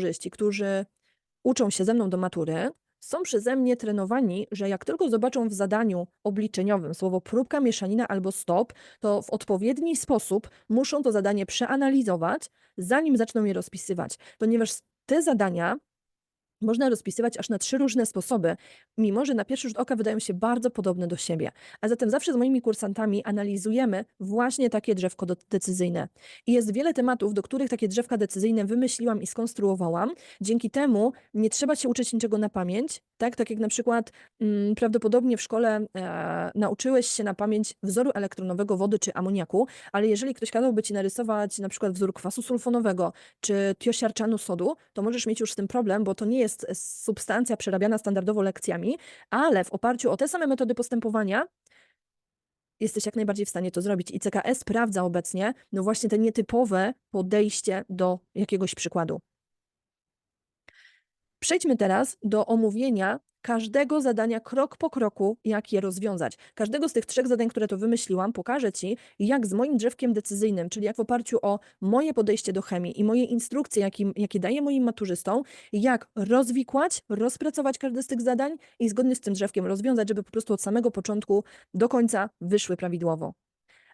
maturzyści, którzy uczą się ze mną do matury, są przeze mnie trenowani, że jak tylko zobaczą w zadaniu obliczeniowym słowo próbka, mieszanina albo stop, to w odpowiedni sposób muszą to zadanie przeanalizować, zanim zaczną je rozpisywać. Ponieważ te zadania można rozpisywać aż na trzy różne sposoby, mimo że na pierwszy rzut oka wydają się bardzo podobne do siebie. A zatem zawsze z moimi kursantami analizujemy właśnie takie drzewko decyzyjne. I jest wiele tematów, do których takie drzewka decyzyjne wymyśliłam i skonstruowałam. Dzięki temu nie trzeba się uczyć niczego na pamięć, tak? Tak jak na przykład mm, prawdopodobnie w szkole e, nauczyłeś się na pamięć wzoru elektronowego wody czy amoniaku, ale jeżeli ktoś kazałby ci narysować na przykład wzór kwasu sulfonowego czy tiosiarczanu sodu, to możesz mieć już z tym problem, bo to nie jest substancja przerabiana standardowo lekcjami, ale w oparciu o te same metody postępowania jesteś jak najbardziej w stanie to zrobić. I CKS sprawdza obecnie no właśnie te nietypowe podejście do jakiegoś przykładu. Przejdźmy teraz do omówienia każdego zadania krok po kroku, jak je rozwiązać. Każdego z tych trzech zadań, które to wymyśliłam, pokażę Ci, jak z moim drzewkiem decyzyjnym, czyli jak w oparciu o moje podejście do chemii i moje instrukcje, jakim, jakie daję moim maturzystom, jak rozwikłać, rozpracować każde z tych zadań i zgodnie z tym drzewkiem rozwiązać, żeby po prostu od samego początku do końca wyszły prawidłowo.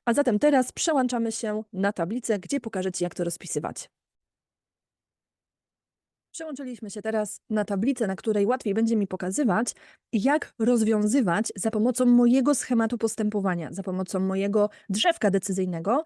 A zatem teraz przełączamy się na tablicę, gdzie pokażę Ci, jak to rozpisywać. Przełączyliśmy się teraz na tablicę, na której łatwiej będzie mi pokazywać, jak rozwiązywać za pomocą mojego schematu postępowania, za pomocą mojego drzewka decyzyjnego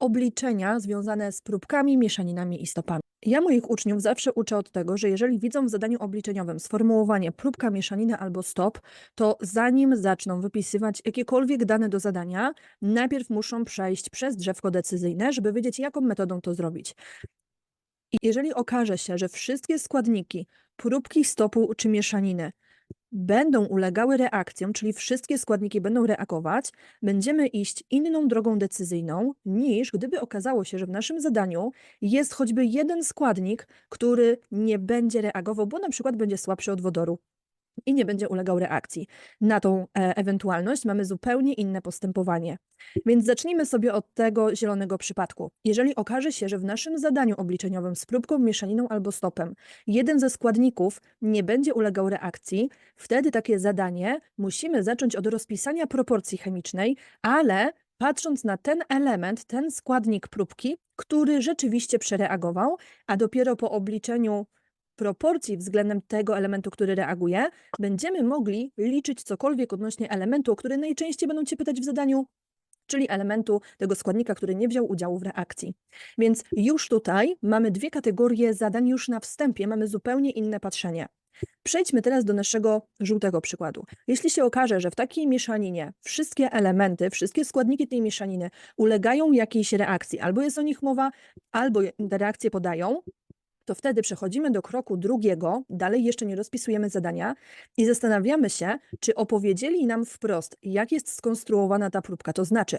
obliczenia związane z próbkami, mieszaninami i stopami. Ja moich uczniów zawsze uczę od tego, że jeżeli widzą w zadaniu obliczeniowym sformułowanie próbka, mieszanina albo stop, to zanim zaczną wypisywać jakiekolwiek dane do zadania, najpierw muszą przejść przez drzewko decyzyjne, żeby wiedzieć, jaką metodą to zrobić. I jeżeli okaże się, że wszystkie składniki próbki, stopu czy mieszaniny będą ulegały reakcjom, czyli wszystkie składniki będą reagować, będziemy iść inną drogą decyzyjną, niż gdyby okazało się, że w naszym zadaniu jest choćby jeden składnik, który nie będzie reagował, bo na przykład będzie słabszy od wodoru i nie będzie ulegał reakcji. Na tą e, ewentualność mamy zupełnie inne postępowanie. Więc zacznijmy sobie od tego zielonego przypadku. Jeżeli okaże się, że w naszym zadaniu obliczeniowym z próbką, mieszaniną albo stopem jeden ze składników nie będzie ulegał reakcji, wtedy takie zadanie musimy zacząć od rozpisania proporcji chemicznej, ale patrząc na ten element, ten składnik próbki, który rzeczywiście przereagował, a dopiero po obliczeniu proporcji względem tego elementu, który reaguje, będziemy mogli liczyć cokolwiek odnośnie elementu, o który najczęściej będą Cię pytać w zadaniu, czyli elementu tego składnika, który nie wziął udziału w reakcji. Więc już tutaj mamy dwie kategorie zadań, już na wstępie mamy zupełnie inne patrzenie. Przejdźmy teraz do naszego żółtego przykładu. Jeśli się okaże, że w takiej mieszaninie wszystkie elementy, wszystkie składniki tej mieszaniny ulegają jakiejś reakcji, albo jest o nich mowa, albo te reakcje podają, to wtedy przechodzimy do kroku drugiego, dalej jeszcze nie rozpisujemy zadania i zastanawiamy się, czy opowiedzieli nam wprost, jak jest skonstruowana ta próbka, to znaczy,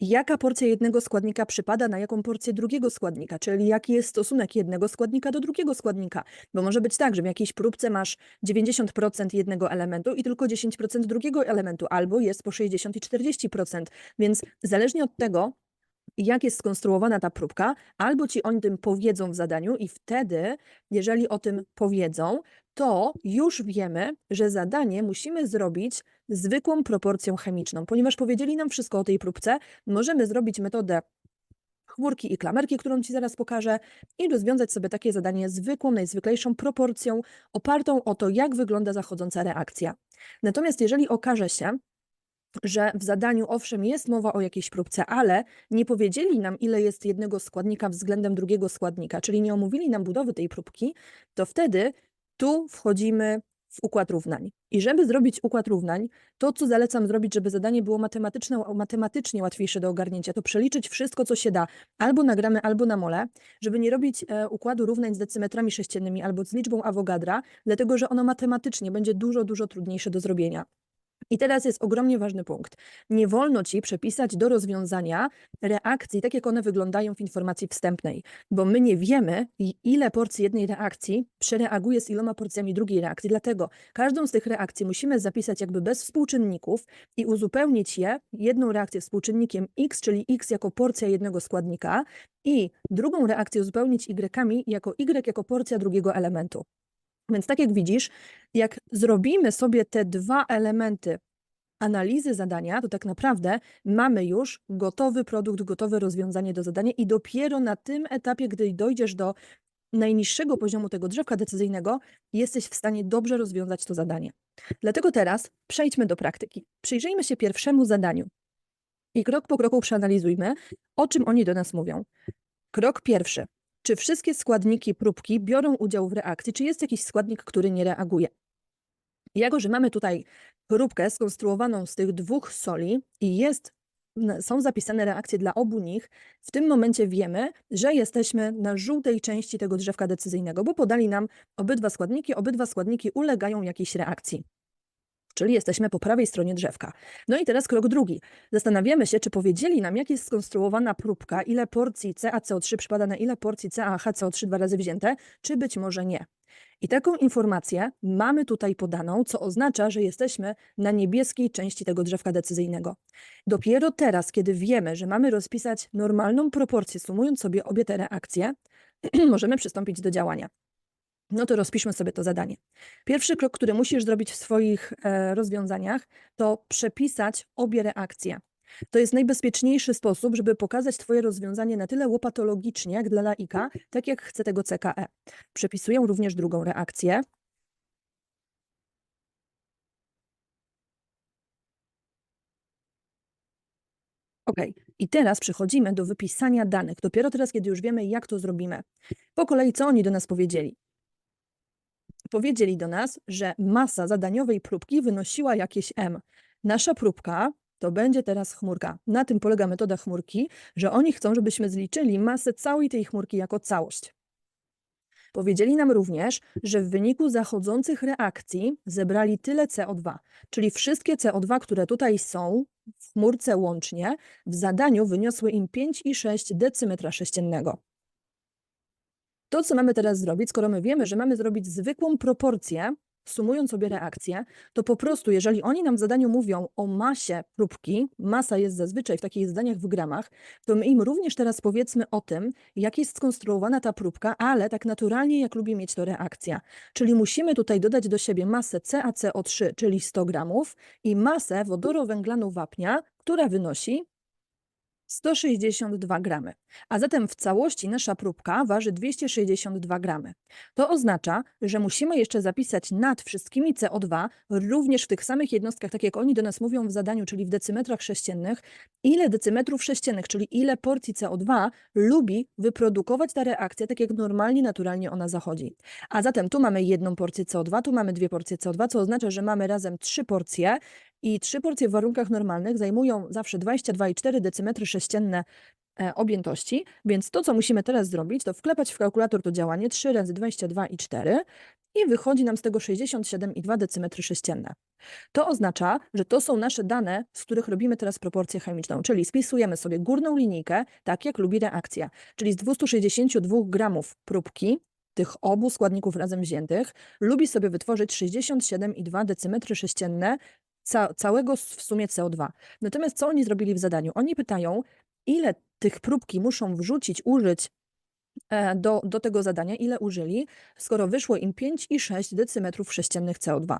jaka porcja jednego składnika przypada na jaką porcję drugiego składnika, czyli jaki jest stosunek jednego składnika do drugiego składnika. Bo może być tak, że w jakiejś próbce masz 90% jednego elementu i tylko 10% drugiego elementu, albo jest po 60 i 40%. Więc zależnie od tego, jak jest skonstruowana ta próbka, albo ci o tym powiedzą w zadaniu, i wtedy, jeżeli o tym powiedzą, to już wiemy, że zadanie musimy zrobić zwykłą proporcją chemiczną. Ponieważ powiedzieli nam wszystko o tej próbce, możemy zrobić metodę chmurki i klamerki, którą Ci zaraz pokażę, i rozwiązać sobie takie zadanie zwykłą, najzwyklejszą proporcją, opartą o to, jak wygląda zachodząca reakcja. Natomiast jeżeli okaże się, że w zadaniu owszem jest mowa o jakiejś próbce, ale nie powiedzieli nam, ile jest jednego składnika względem drugiego składnika, czyli nie omówili nam budowy tej próbki, to wtedy tu wchodzimy w układ równań. I żeby zrobić układ równań, to co zalecam zrobić, żeby zadanie było matematyczne, matematycznie łatwiejsze do ogarnięcia, to przeliczyć wszystko, co się da, albo na gramy, albo na mole, żeby nie robić e, układu równań z decymetrami sześciennymi albo z liczbą Avogadra, dlatego że ono matematycznie będzie dużo, dużo trudniejsze do zrobienia. I teraz jest ogromnie ważny punkt. Nie wolno ci przepisać do rozwiązania reakcji, tak jak one wyglądają w informacji wstępnej, bo my nie wiemy, ile porcji jednej reakcji przereaguje z iloma porcjami drugiej reakcji. Dlatego każdą z tych reakcji musimy zapisać jakby bez współczynników i uzupełnić je jedną reakcję współczynnikiem x, czyli x jako porcja jednego składnika, i drugą reakcję uzupełnić y jako y jako porcja drugiego elementu. Więc tak jak widzisz, jak zrobimy sobie te dwa elementy analizy zadania, to tak naprawdę mamy już gotowy produkt, gotowe rozwiązanie do zadania i dopiero na tym etapie, gdy dojdziesz do najniższego poziomu tego drzewka decyzyjnego, jesteś w stanie dobrze rozwiązać to zadanie. Dlatego teraz przejdźmy do praktyki. Przyjrzyjmy się pierwszemu zadaniu i krok po kroku przeanalizujmy, o czym oni do nas mówią. Krok pierwszy. Czy wszystkie składniki próbki biorą udział w reakcji, czy jest jakiś składnik, który nie reaguje? Jako, że mamy tutaj próbkę skonstruowaną z tych dwóch soli i jest, są zapisane reakcje dla obu nich, w tym momencie wiemy, że jesteśmy na żółtej części tego drzewka decyzyjnego, bo podali nam obydwa składniki, obydwa składniki ulegają jakiejś reakcji. Czyli jesteśmy po prawej stronie drzewka. No i teraz krok drugi. Zastanawiamy się, czy powiedzieli nam, jak jest skonstruowana próbka, ile porcji CaCO3 przypada na ile porcji CaHCO3 dwa razy wzięte, czy być może nie. I taką informację mamy tutaj podaną, co oznacza, że jesteśmy na niebieskiej części tego drzewka decyzyjnego. Dopiero teraz, kiedy wiemy, że mamy rozpisać normalną proporcję, sumując sobie obie te reakcje, możemy przystąpić do działania. No to rozpiszmy sobie to zadanie. Pierwszy krok, który musisz zrobić w swoich e, rozwiązaniach, to przepisać obie reakcje. To jest najbezpieczniejszy sposób, żeby pokazać Twoje rozwiązanie na tyle łopatologicznie, jak dla laika, tak jak chce tego CKE. Przepisuję również drugą reakcję. OK, i teraz przechodzimy do wypisania danych. Dopiero teraz, kiedy już wiemy, jak to zrobimy. Po kolei, co oni do nas powiedzieli? Powiedzieli do nas, że masa zadaniowej próbki wynosiła jakieś m. Nasza próbka to będzie teraz chmurka. Na tym polega metoda chmurki, że oni chcą, żebyśmy zliczyli masę całej tej chmurki jako całość. Powiedzieli nam również, że w wyniku zachodzących reakcji zebrali tyle CO2, czyli wszystkie CO2, które tutaj są w chmurce łącznie, w zadaniu wyniosły im 5,6 decymetra sześciennego. To, co mamy teraz zrobić, skoro my wiemy, że mamy zrobić zwykłą proporcję, sumując sobie reakcje, to po prostu, jeżeli oni nam w zadaniu mówią o masie próbki, masa jest zazwyczaj w takich zadaniach w gramach, to my im również teraz powiedzmy o tym, jak jest skonstruowana ta próbka, ale tak naturalnie, jak lubi mieć to reakcja. Czyli musimy tutaj dodać do siebie masę CaCO3, czyli 100 gramów, i masę wodorowęglanu wapnia, która wynosi 162 gramy. A zatem w całości nasza próbka waży 262 gramy. To oznacza, że musimy jeszcze zapisać nad wszystkimi CO2, również w tych samych jednostkach, tak jak oni do nas mówią w zadaniu, czyli w decymetrach sześciennych, ile decymetrów sześciennych, czyli ile porcji CO2 lubi wyprodukować ta reakcja, tak jak normalnie, naturalnie ona zachodzi. A zatem tu mamy jedną porcję CO2, tu mamy dwie porcje CO2, co oznacza, że mamy razem trzy porcje i trzy porcje w warunkach normalnych zajmują zawsze 22,4 decymetry sześcienne e, objętości, więc to, co musimy teraz zrobić, to wklepać w kalkulator to działanie 3 razy 22,4 i wychodzi nam z tego 67,2 decymetry sześcienne. To oznacza, że to są nasze dane, z których robimy teraz proporcję chemiczną, czyli spisujemy sobie górną linijkę, tak jak lubi reakcja, czyli z 262 gramów próbki, tych obu składników razem wziętych, lubi sobie wytworzyć 67,2 decymetry sześcienne ca całego w sumie CO2. Natomiast co oni zrobili w zadaniu? Oni pytają, ile tych próbki muszą wrzucić, użyć e, do, do tego zadania, ile użyli, skoro wyszło im 5,6 decymetrów sześciennych CO2.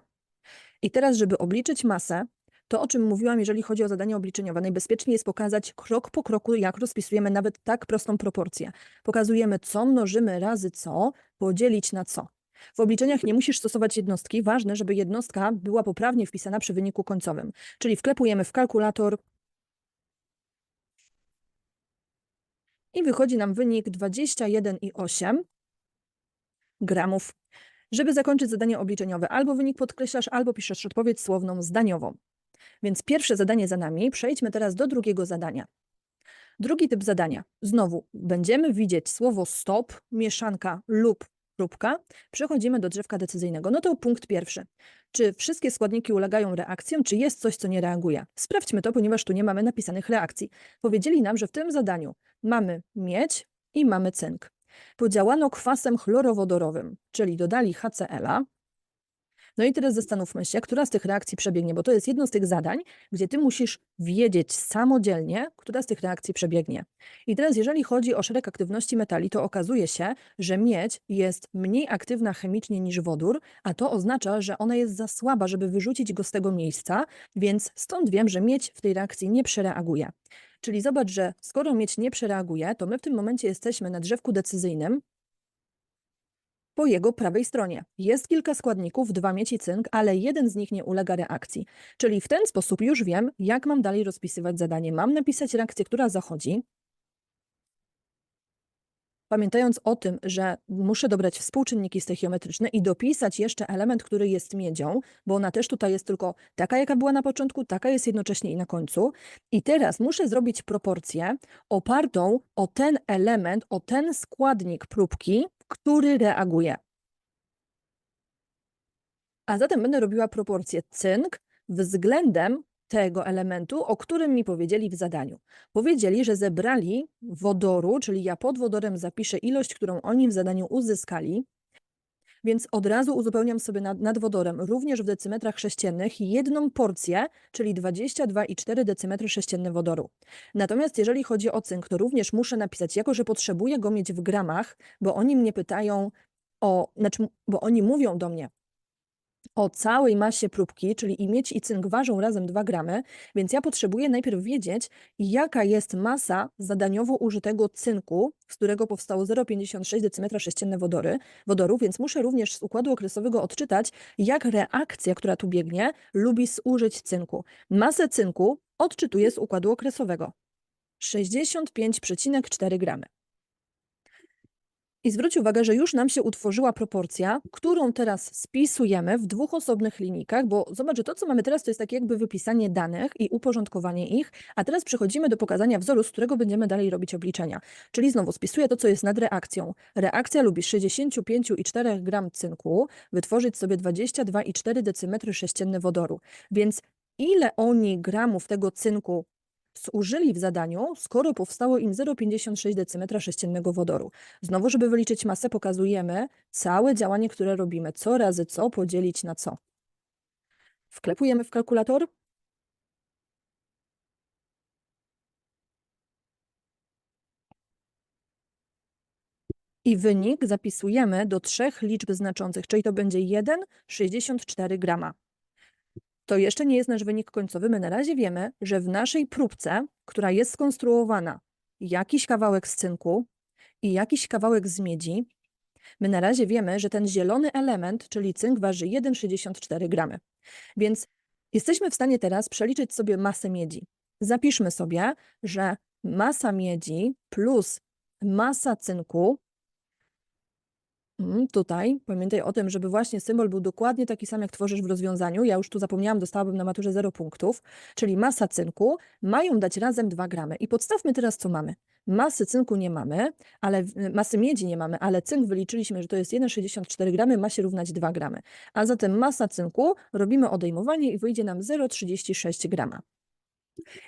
I teraz, żeby obliczyć masę, to o czym mówiłam, jeżeli chodzi o zadanie obliczeniowe, najbezpieczniej jest pokazać krok po kroku, jak rozpisujemy nawet tak prostą proporcję. Pokazujemy, co mnożymy razy co, podzielić na co. W obliczeniach nie musisz stosować jednostki. Ważne, żeby jednostka była poprawnie wpisana przy wyniku końcowym. Czyli wklepujemy w kalkulator i wychodzi nam wynik 21,8 gramów. Żeby zakończyć zadanie obliczeniowe, albo wynik podkreślasz, albo piszesz odpowiedź słowną zdaniową. Więc pierwsze zadanie za nami. Przejdźmy teraz do drugiego zadania. Drugi typ zadania. Znowu będziemy widzieć słowo stop, mieszanka lub próbka. Przechodzimy do drzewka decyzyjnego. No to punkt pierwszy. Czy wszystkie składniki ulegają reakcjom, czy jest coś, co nie reaguje? Sprawdźmy to, ponieważ tu nie mamy napisanych reakcji. Powiedzieli nam, że w tym zadaniu mamy miedź i mamy cynk. Podziałano kwasem chlorowodorowym, czyli dodali HCl-a, no i teraz zastanówmy się, która z tych reakcji przebiegnie, bo to jest jedno z tych zadań, gdzie ty musisz wiedzieć samodzielnie, która z tych reakcji przebiegnie. I teraz, jeżeli chodzi o szereg aktywności metali, to okazuje się, że miedź jest mniej aktywna chemicznie niż wodór, a to oznacza, że ona jest za słaba, żeby wyrzucić go z tego miejsca, więc stąd wiem, że miedź w tej reakcji nie przereaguje. Czyli zobacz, że skoro miedź nie przereaguje, to my w tym momencie jesteśmy na drzewku decyzyjnym, po jego prawej stronie. Jest kilka składników, dwa miedź i cynk, ale jeden z nich nie ulega reakcji. Czyli w ten sposób już wiem, jak mam dalej rozpisywać zadanie. Mam napisać reakcję, która zachodzi, pamiętając o tym, że muszę dobrać współczynniki stoichiometryczne i dopisać jeszcze element, który jest miedzią, bo ona też tutaj jest tylko taka, jaka była na początku, taka jest jednocześnie i na końcu. I teraz muszę zrobić proporcję opartą o ten element, o ten składnik próbki, który reaguje. A zatem będę robiła proporcję cynk względem tego elementu, o którym mi powiedzieli w zadaniu. Powiedzieli, że zebrali wodoru, czyli ja pod wodorem zapiszę ilość, którą oni w zadaniu uzyskali, więc od razu uzupełniam sobie nad, nad wodorem również w decymetrach sześciennych jedną porcję, czyli 22,4 decymetry sześcienne wodoru. Natomiast jeżeli chodzi o cynk, to również muszę napisać, jako że potrzebuję go mieć w gramach, bo oni mnie pytają o, znaczy, bo oni mówią do mnie, o całej masie próbki, czyli i miedź i cynk ważą razem 2 gramy, więc ja potrzebuję najpierw wiedzieć, jaka jest masa zadaniowo użytego cynku, z którego powstało 0,56 decymetra sześcienne wodory, wodoru, więc muszę również z układu okresowego odczytać, jak reakcja, która tu biegnie, lubi zużyć cynku. Masę cynku odczytuję z układu okresowego. 65,4 gramy. I zwróć uwagę, że już nam się utworzyła proporcja, którą teraz spisujemy w dwóch osobnych linijkach, bo zobacz, że to, co mamy teraz, to jest takie jakby wypisanie danych i uporządkowanie ich, a teraz przechodzimy do pokazania wzoru, z którego będziemy dalej robić obliczenia. Czyli znowu spisuję to, co jest nad reakcją. Reakcja lubi 65,4 gram cynku wytworzyć sobie 22,4 decymetry sześcienne wodoru. Więc ile oni gramów tego cynku zużyli w zadaniu, skoro powstało im 0,56 decymetra sześciennego wodoru. Znowu, żeby wyliczyć masę, pokazujemy całe działanie, które robimy. Co razy co podzielić na co. Wklepujemy w kalkulator. I wynik zapisujemy do trzech liczb znaczących, czyli to będzie 1,64 grama to jeszcze nie jest nasz wynik końcowy. My na razie wiemy, że w naszej próbce, która jest skonstruowana jakiś kawałek z cynku i jakiś kawałek z miedzi, my na razie wiemy, że ten zielony element, czyli cynk, waży 1,64 gramy. Więc jesteśmy w stanie teraz przeliczyć sobie masę miedzi. Zapiszmy sobie, że masa miedzi plus masa cynku Mhm, tutaj pamiętaj o tym, żeby właśnie symbol był dokładnie taki sam, jak tworzysz w rozwiązaniu. Ja już tu zapomniałam, dostałabym na maturze 0 punktów, czyli masa cynku mają dać razem 2 gramy. I podstawmy teraz, co mamy. Masy cynku nie mamy, ale masy miedzi nie mamy, ale cynk wyliczyliśmy, że to jest 1,64 gramy, ma się równać 2 gramy. A zatem masa cynku, robimy odejmowanie i wyjdzie nam 0,36 grama.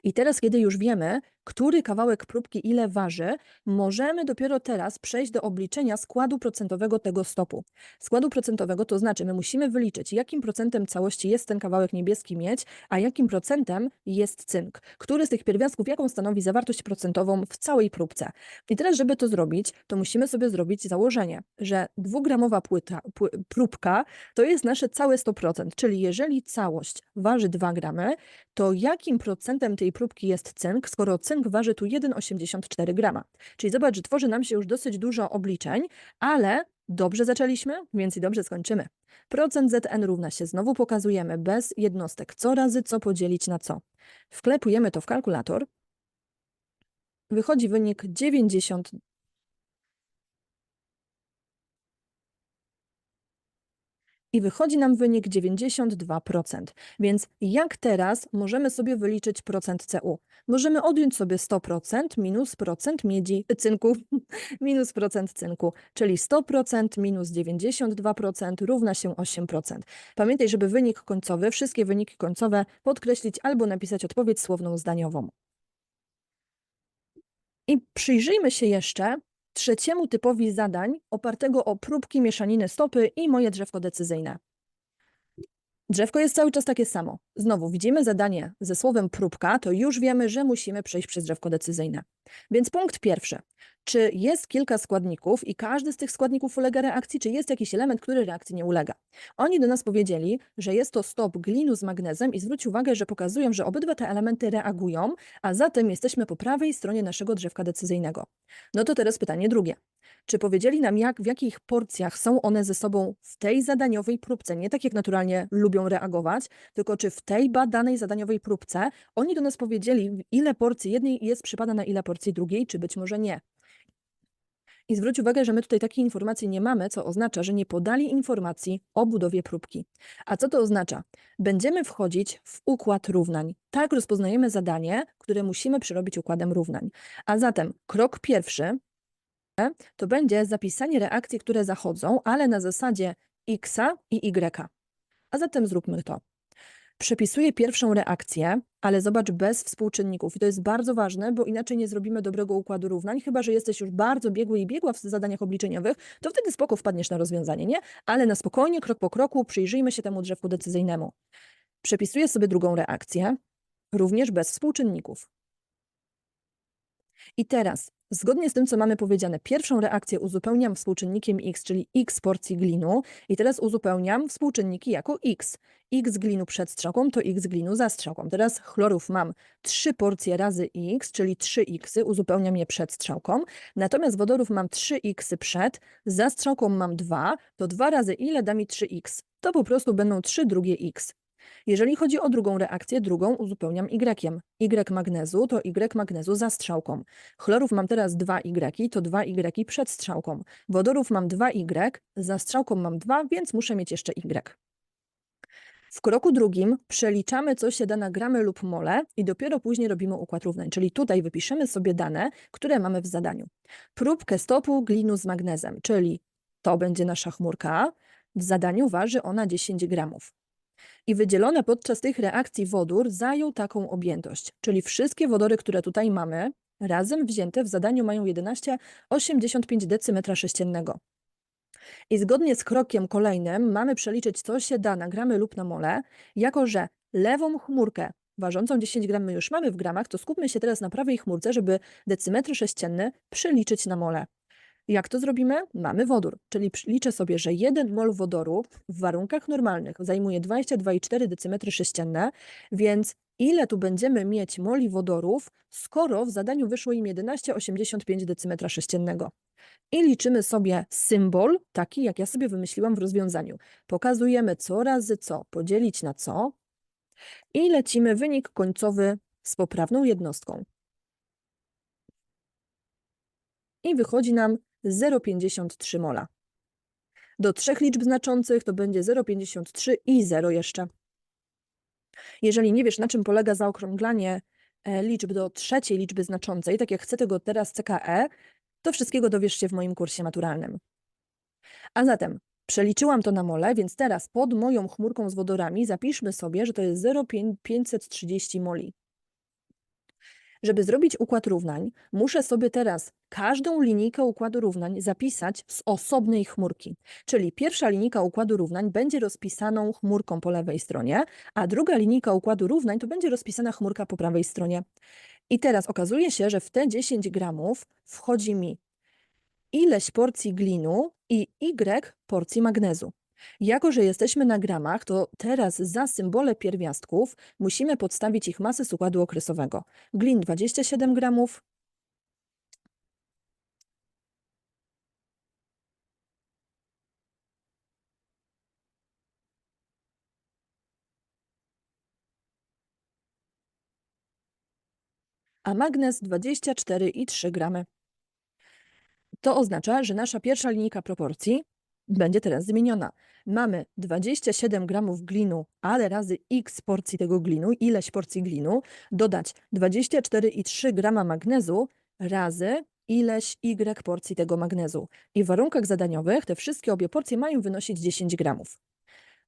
I teraz, kiedy już wiemy, który kawałek próbki ile waży, możemy dopiero teraz przejść do obliczenia składu procentowego tego stopu. Składu procentowego to znaczy, my musimy wyliczyć, jakim procentem całości jest ten kawałek niebieski miedź, a jakim procentem jest cynk. Który z tych pierwiastków, jaką stanowi zawartość procentową w całej próbce. I teraz, żeby to zrobić, to musimy sobie zrobić założenie, że dwugramowa płyta, próbka to jest nasze całe 100%, czyli jeżeli całość waży 2 gramy, to jakim procentem tej próbki jest cynk, skoro cynk waży tu 1,84 grama. Czyli zobacz, że tworzy nam się już dosyć dużo obliczeń, ale dobrze zaczęliśmy, więc i dobrze skończymy. Procent Zn równa się, znowu pokazujemy bez jednostek, co razy co podzielić na co. Wklepujemy to w kalkulator. Wychodzi wynik 90 I wychodzi nam wynik 92%. Więc jak teraz możemy sobie wyliczyć procent CU? Możemy odjąć sobie 100% minus procent miedzi, cynku, minus procent cynku, czyli 100% minus 92% równa się 8%. Pamiętaj, żeby wynik końcowy, wszystkie wyniki końcowe podkreślić albo napisać odpowiedź słowną zdaniową. I przyjrzyjmy się jeszcze trzeciemu typowi zadań opartego o próbki mieszaniny stopy i moje drzewko decyzyjne. Drzewko jest cały czas takie samo. Znowu widzimy zadanie ze słowem próbka, to już wiemy, że musimy przejść przez drzewko decyzyjne. Więc punkt pierwszy. Czy jest kilka składników i każdy z tych składników ulega reakcji, czy jest jakiś element, który reakcji nie ulega? Oni do nas powiedzieli, że jest to stop glinu z magnezem i zwróć uwagę, że pokazują, że obydwa te elementy reagują, a zatem jesteśmy po prawej stronie naszego drzewka decyzyjnego. No to teraz pytanie drugie. Czy powiedzieli nam, jak, w jakich porcjach są one ze sobą w tej zadaniowej próbce? Nie tak jak naturalnie lubią reagować, tylko czy w tej badanej zadaniowej próbce oni do nas powiedzieli, ile porcji jednej jest przypada na ile porcji drugiej, czy być może nie. I zwróć uwagę, że my tutaj takiej informacji nie mamy, co oznacza, że nie podali informacji o budowie próbki. A co to oznacza? Będziemy wchodzić w układ równań. Tak rozpoznajemy zadanie, które musimy przerobić układem równań. A zatem krok pierwszy to będzie zapisanie reakcji, które zachodzą, ale na zasadzie x i y. A zatem zróbmy to. Przepisuję pierwszą reakcję, ale zobacz bez współczynników. I to jest bardzo ważne, bo inaczej nie zrobimy dobrego układu równań, chyba że jesteś już bardzo biegły i biegła w zadaniach obliczeniowych, to wtedy spoko wpadniesz na rozwiązanie, nie? Ale na spokojnie, krok po kroku, przyjrzyjmy się temu drzewku decyzyjnemu. Przepisuję sobie drugą reakcję, również bez współczynników. I teraz, zgodnie z tym, co mamy powiedziane, pierwszą reakcję uzupełniam współczynnikiem x, czyli x porcji glinu i teraz uzupełniam współczynniki jako x. x glinu przed strzałką to x glinu za strzałką. Teraz chlorów mam 3 porcje razy x, czyli 3x, uzupełniam je przed strzałką. Natomiast wodorów mam 3x przed, za strzałką mam 2, to 2 razy ile da mi 3x? To po prostu będą 3 drugie x. Jeżeli chodzi o drugą reakcję, drugą uzupełniam Y. Y magnezu to Y magnezu za strzałką. Chlorów mam teraz 2Y, to 2Y przed strzałką. Wodorów mam 2Y, za strzałką mam 2, więc muszę mieć jeszcze Y. W kroku drugim przeliczamy, co się da na gramy lub mole i dopiero później robimy układ równań. Czyli tutaj wypiszemy sobie dane, które mamy w zadaniu. Próbkę stopu glinu z magnezem, czyli to będzie nasza chmurka. W zadaniu waży ona 10 gramów i wydzielone podczas tych reakcji wodór zajął taką objętość, czyli wszystkie wodory, które tutaj mamy, razem wzięte w zadaniu mają 11,85 decymetra sześciennego. I zgodnie z krokiem kolejnym mamy przeliczyć, co się da na gramy lub na mole, jako że lewą chmurkę ważącą 10 gram my już mamy w gramach, to skupmy się teraz na prawej chmurce, żeby decymetr sześcienny przeliczyć na mole. Jak to zrobimy? Mamy wodór, czyli liczę sobie, że 1 mol wodoru w warunkach normalnych zajmuje 22,4 decymetry sześcienne, więc ile tu będziemy mieć moli wodorów, skoro w zadaniu wyszło im 11,85 decymetra sześciennego. I liczymy sobie symbol, taki jak ja sobie wymyśliłam w rozwiązaniu. Pokazujemy co razy co podzielić na co i lecimy wynik końcowy z poprawną jednostką. I wychodzi nam 0,53 mola. Do trzech liczb znaczących to będzie 0,53 i 0 jeszcze. Jeżeli nie wiesz, na czym polega zaokrąglanie e, liczb do trzeciej liczby znaczącej, tak jak chcę tego teraz CKE, to wszystkiego dowiesz się w moim kursie maturalnym. A zatem przeliczyłam to na mole, więc teraz pod moją chmurką z wodorami zapiszmy sobie, że to jest 0,530 moli. Żeby zrobić układ równań, muszę sobie teraz każdą linijkę układu równań zapisać z osobnej chmurki. Czyli pierwsza linijka układu równań będzie rozpisaną chmurką po lewej stronie, a druga linijka układu równań to będzie rozpisana chmurka po prawej stronie. I teraz okazuje się, że w te 10 gramów wchodzi mi ileś porcji glinu i y porcji magnezu. Jako, że jesteśmy na gramach, to teraz za symbole pierwiastków musimy podstawić ich masy z układu okresowego. Glin 27 gramów, a magnez 24,3 gramy. To oznacza, że nasza pierwsza linijka proporcji będzie teraz zmieniona. Mamy 27 gramów glinu, ale razy x porcji tego glinu, ileś porcji glinu, dodać 24,3 grama magnezu razy ileś y porcji tego magnezu. I w warunkach zadaniowych te wszystkie obie porcje mają wynosić 10 gramów.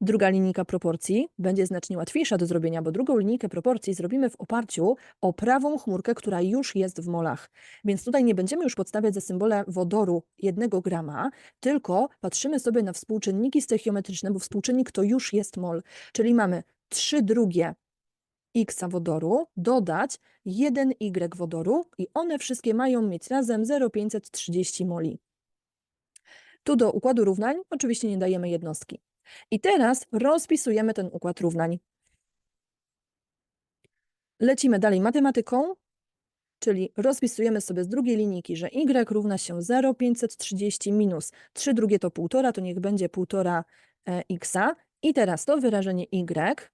Druga linijka proporcji będzie znacznie łatwiejsza do zrobienia, bo drugą linijkę proporcji zrobimy w oparciu o prawą chmurkę, która już jest w molach. Więc tutaj nie będziemy już podstawiać za symbole wodoru 1 grama, tylko patrzymy sobie na współczynniki stoichiometryczne, bo współczynnik to już jest mol. Czyli mamy 3 drugie x wodoru dodać 1y wodoru i one wszystkie mają mieć razem 0,530 moli. Tu do układu równań oczywiście nie dajemy jednostki. I teraz rozpisujemy ten układ równań. Lecimy dalej matematyką, czyli rozpisujemy sobie z drugiej linijki, że y równa się 0,530 minus 3 drugie to 1,5, to niech będzie 1,5 e, x. I teraz to wyrażenie y,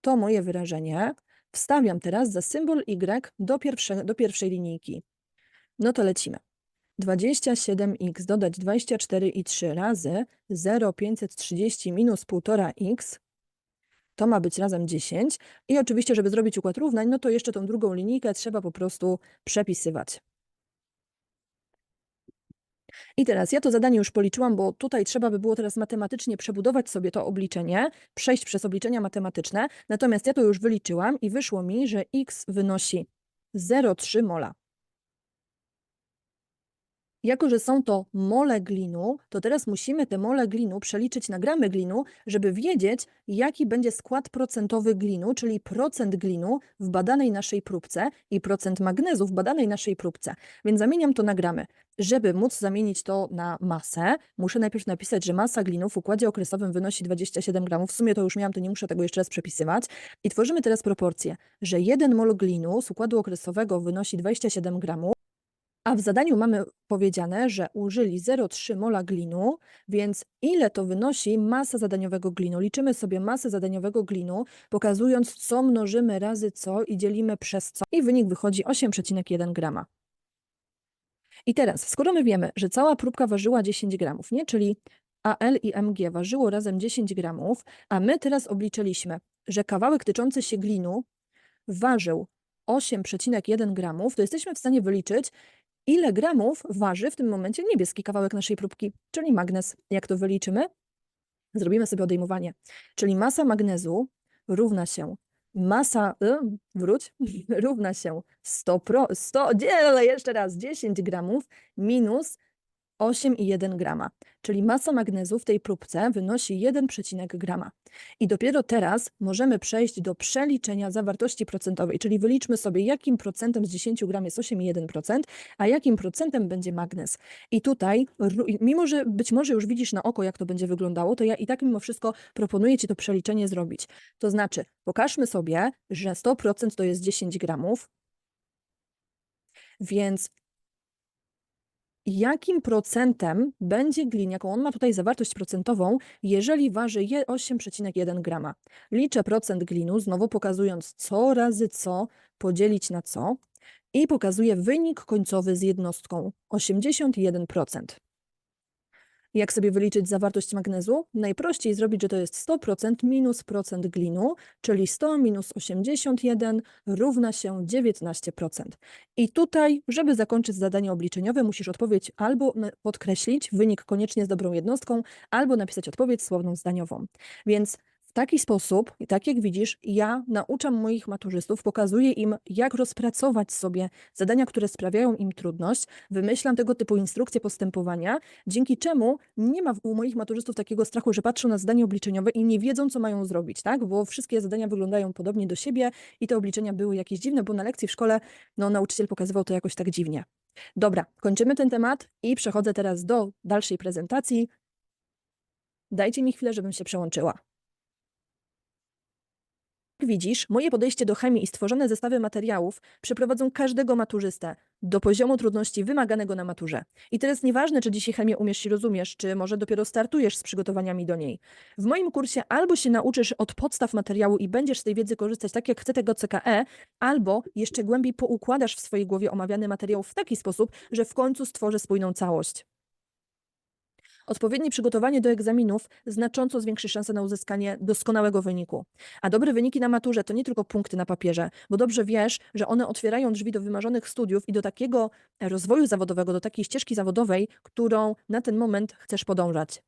to moje wyrażenie, wstawiam teraz za symbol y do, pierwsze, do pierwszej linijki. No to lecimy. 27x dodać 24 i 3 razy 0,530 minus 1,5x to ma być razem 10. I oczywiście, żeby zrobić układ równań, no to jeszcze tą drugą linijkę trzeba po prostu przepisywać. I teraz ja to zadanie już policzyłam, bo tutaj trzeba by było teraz matematycznie przebudować sobie to obliczenie, przejść przez obliczenia matematyczne. Natomiast ja to już wyliczyłam i wyszło mi, że x wynosi 0,3 mola. Jako, że są to mole glinu, to teraz musimy te mole glinu przeliczyć na gramy glinu, żeby wiedzieć, jaki będzie skład procentowy glinu, czyli procent glinu w badanej naszej próbce i procent magnezu w badanej naszej próbce. Więc zamieniam to na gramy. Żeby móc zamienić to na masę, muszę najpierw napisać, że masa glinu w układzie okresowym wynosi 27 gramów. W sumie to już miałam, to nie muszę tego jeszcze raz przepisywać. I tworzymy teraz proporcję, że 1 mol glinu z układu okresowego wynosi 27 gramów, a w zadaniu mamy powiedziane, że użyli 0,3 mola glinu, więc ile to wynosi masa zadaniowego glinu? Liczymy sobie masę zadaniowego glinu, pokazując co mnożymy razy co i dzielimy przez co i wynik wychodzi 8,1 grama. I teraz, skoro my wiemy, że cała próbka ważyła 10 gramów, nie? czyli AL i MG ważyło razem 10 gramów, a my teraz obliczyliśmy, że kawałek tyczący się glinu ważył 8,1 gramów, to jesteśmy w stanie wyliczyć, ile gramów waży w tym momencie niebieski kawałek naszej próbki, czyli magnez. Jak to wyliczymy? Zrobimy sobie odejmowanie. Czyli masa magnezu równa się masa, y, wróć, równa się 100, pro, 100, dzielę jeszcze raz, 10 gramów minus 8,1 grama, czyli masa magnezu w tej próbce wynosi 1,1 grama. I dopiero teraz możemy przejść do przeliczenia zawartości procentowej, czyli wyliczmy sobie, jakim procentem z 10 gram jest 8,1%, a jakim procentem będzie magnez. I tutaj, mimo że być może już widzisz na oko, jak to będzie wyglądało, to ja i tak mimo wszystko proponuję Ci to przeliczenie zrobić. To znaczy, pokażmy sobie, że 100% to jest 10 gramów, więc jakim procentem będzie glin, jaką on ma tutaj zawartość procentową, jeżeli waży 8,1 grama. Liczę procent glinu, znowu pokazując co razy co podzielić na co i pokazuję wynik końcowy z jednostką 81%. Jak sobie wyliczyć zawartość magnezu? Najprościej zrobić, że to jest 100% minus procent glinu, czyli 100 minus 81 równa się 19%. I tutaj, żeby zakończyć zadanie obliczeniowe, musisz odpowiedź albo podkreślić wynik koniecznie z dobrą jednostką, albo napisać odpowiedź słowną zdaniową. Więc taki sposób, tak jak widzisz, ja nauczam moich maturzystów, pokazuję im, jak rozpracować sobie zadania, które sprawiają im trudność, wymyślam tego typu instrukcje postępowania, dzięki czemu nie ma u moich maturzystów takiego strachu, że patrzą na zadanie obliczeniowe i nie wiedzą, co mają zrobić, tak? Bo wszystkie zadania wyglądają podobnie do siebie i te obliczenia były jakieś dziwne, bo na lekcji w szkole no, nauczyciel pokazywał to jakoś tak dziwnie. Dobra, kończymy ten temat i przechodzę teraz do dalszej prezentacji. Dajcie mi chwilę, żebym się przełączyła. Widzisz, moje podejście do chemii i stworzone zestawy materiałów przeprowadzą każdego maturzystę do poziomu trudności wymaganego na maturze. I teraz nieważne, czy dzisiaj chemię umiesz i rozumiesz, czy może dopiero startujesz z przygotowaniami do niej. W moim kursie albo się nauczysz od podstaw materiału i będziesz z tej wiedzy korzystać tak, jak chce tego CKE, albo jeszcze głębiej poukładasz w swojej głowie omawiany materiał w taki sposób, że w końcu stworzy spójną całość. Odpowiednie przygotowanie do egzaminów znacząco zwiększy szanse na uzyskanie doskonałego wyniku. A dobre wyniki na maturze to nie tylko punkty na papierze, bo dobrze wiesz, że one otwierają drzwi do wymarzonych studiów i do takiego rozwoju zawodowego, do takiej ścieżki zawodowej, którą na ten moment chcesz podążać.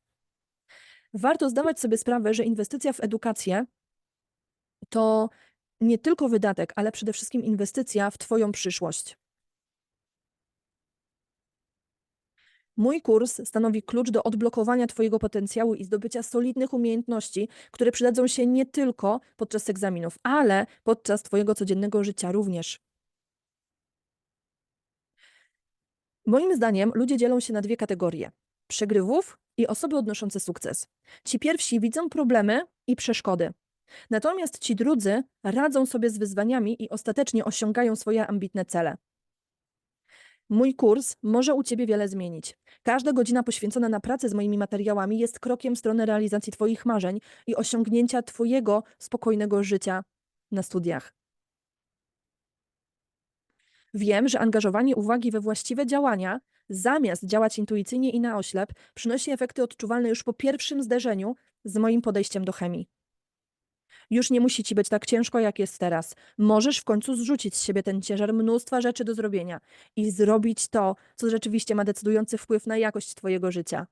Warto zdawać sobie sprawę, że inwestycja w edukację to nie tylko wydatek, ale przede wszystkim inwestycja w Twoją przyszłość. Mój kurs stanowi klucz do odblokowania Twojego potencjału i zdobycia solidnych umiejętności, które przydadzą się nie tylko podczas egzaminów, ale podczas Twojego codziennego życia również. Moim zdaniem ludzie dzielą się na dwie kategorie: przegrywów i osoby odnoszące sukces. Ci pierwsi widzą problemy i przeszkody. Natomiast ci drudzy radzą sobie z wyzwaniami i ostatecznie osiągają swoje ambitne cele. Mój kurs może u Ciebie wiele zmienić. Każda godzina poświęcona na pracę z moimi materiałami jest krokiem w stronę realizacji Twoich marzeń i osiągnięcia Twojego spokojnego życia na studiach. Wiem, że angażowanie uwagi we właściwe działania, zamiast działać intuicyjnie i na oślep, przynosi efekty odczuwalne już po pierwszym zderzeniu z moim podejściem do chemii. Już nie musi ci być tak ciężko, jak jest teraz. Możesz w końcu zrzucić z siebie ten ciężar mnóstwa rzeczy do zrobienia i zrobić to, co rzeczywiście ma decydujący wpływ na jakość Twojego życia.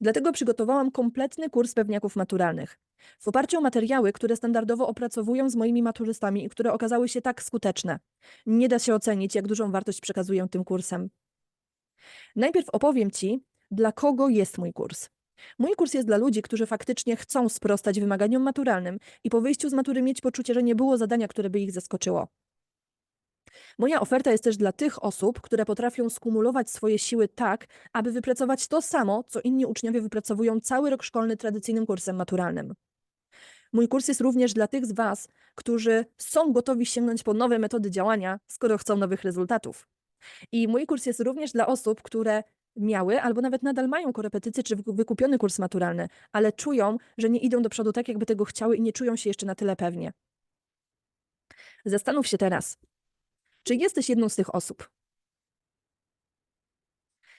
Dlatego przygotowałam kompletny kurs pewniaków maturalnych. W oparciu o materiały, które standardowo opracowuję z moimi maturzystami i które okazały się tak skuteczne. Nie da się ocenić, jak dużą wartość przekazuję tym kursem. Najpierw opowiem Ci, dla kogo jest mój kurs. Mój kurs jest dla ludzi, którzy faktycznie chcą sprostać wymaganiom maturalnym i po wyjściu z matury mieć poczucie, że nie było zadania, które by ich zaskoczyło. Moja oferta jest też dla tych osób, które potrafią skumulować swoje siły tak, aby wypracować to samo, co inni uczniowie wypracowują cały rok szkolny tradycyjnym kursem maturalnym. Mój kurs jest również dla tych z Was, którzy są gotowi sięgnąć po nowe metody działania, skoro chcą nowych rezultatów. I mój kurs jest również dla osób, które miały albo nawet nadal mają korepetycje czy wyku- wykupiony kurs maturalny, ale czują, że nie idą do przodu tak, jakby tego chciały i nie czują się jeszcze na tyle pewnie. Zastanów się teraz, czy jesteś jedną z tych osób?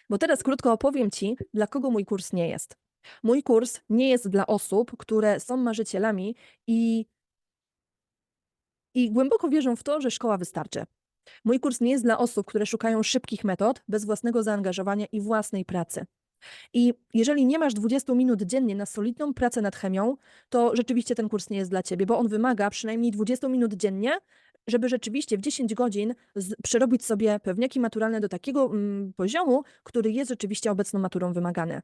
Bo teraz krótko opowiem Ci, dla kogo mój kurs nie jest. Mój kurs nie jest dla osób, które są marzycielami i, i głęboko wierzą w to, że szkoła wystarczy. Mój kurs nie jest dla osób, które szukają szybkich metod, bez własnego zaangażowania i własnej pracy. I jeżeli nie masz 20 minut dziennie na solidną pracę nad chemią, to rzeczywiście ten kurs nie jest dla ciebie, bo on wymaga przynajmniej 20 minut dziennie, żeby rzeczywiście w 10 godzin przerobić sobie pewniaki maturalne do takiego mm, poziomu, który jest rzeczywiście obecną maturą wymagany.